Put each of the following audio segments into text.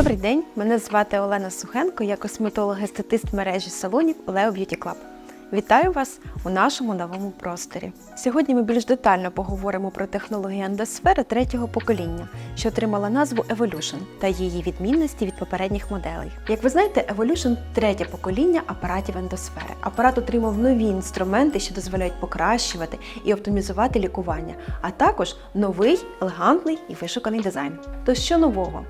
Добрий день, мене звати Олена Сухенко, я косметолог-естетист мережі салонів Leo Beauty Club. Вітаю вас у нашому новому просторі. Сьогодні ми більш детально поговоримо про технології ендосфери третього покоління, що отримала назву Evolution та її відмінності від попередніх моделей. Як ви знаєте, Evolution – третє покоління апаратів ендосфери. Апарат отримав нові інструменти, що дозволяють покращувати і оптимізувати лікування, а також новий, елегантний і вишуканий дизайн. То що нового?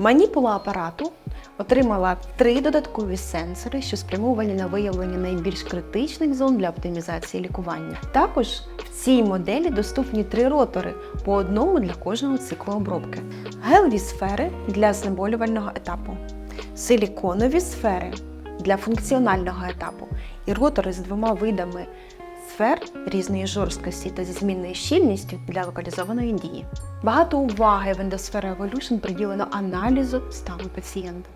Маніпула апарату отримала три додаткові сенсори, що спрямовані на виявлення найбільш критичних зон для оптимізації лікування. Також в цій моделі доступні три ротори по одному для кожного циклу обробки, гелеві сфери для знеболювального етапу, силіконові сфери для функціонального етапу і ротори з двома видами сфер різної жорсткості та зі змінною щільністю для локалізованої дії. Багато уваги в ендосфері Evolution приділено аналізу стану пацієнта.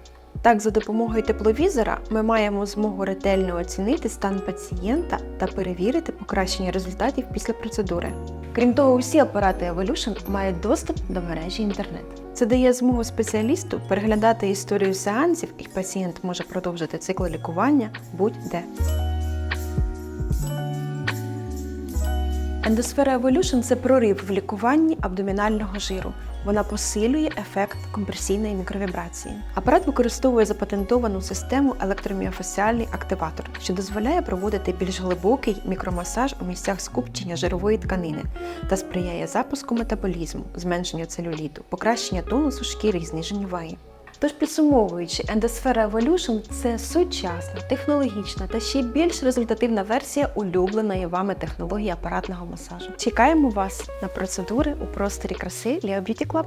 Так, за допомогою тепловізора ми маємо змогу ретельно оцінити стан пацієнта та перевірити покращення результатів після процедури. Крім того, усі апарати Evolution мають доступ до мережі інтернет. Це дає змогу спеціалісту переглядати історію сеансів, і пацієнт може продовжити цикл лікування будь-де. Ендосфера Evolution – це прорив в лікуванні абдомінального жиру. Вона посилює ефект компресійної мікровібрації. Апарат використовує запатентовану систему електроміофасіальний активатор, що дозволяє проводити більш глибокий мікромасаж у місцях скупчення жирової тканини та сприяє запуску метаболізму, зменшенню целюліту, покращення тонусу шкіри і зниженню ваги. Тож підсумовуючи, ендосфера Evolution – це сучасна, технологічна та ще більш результативна версія улюбленої вами технології апаратного масажу. Чекаємо вас на процедури у просторі краси Leo Beauty Club.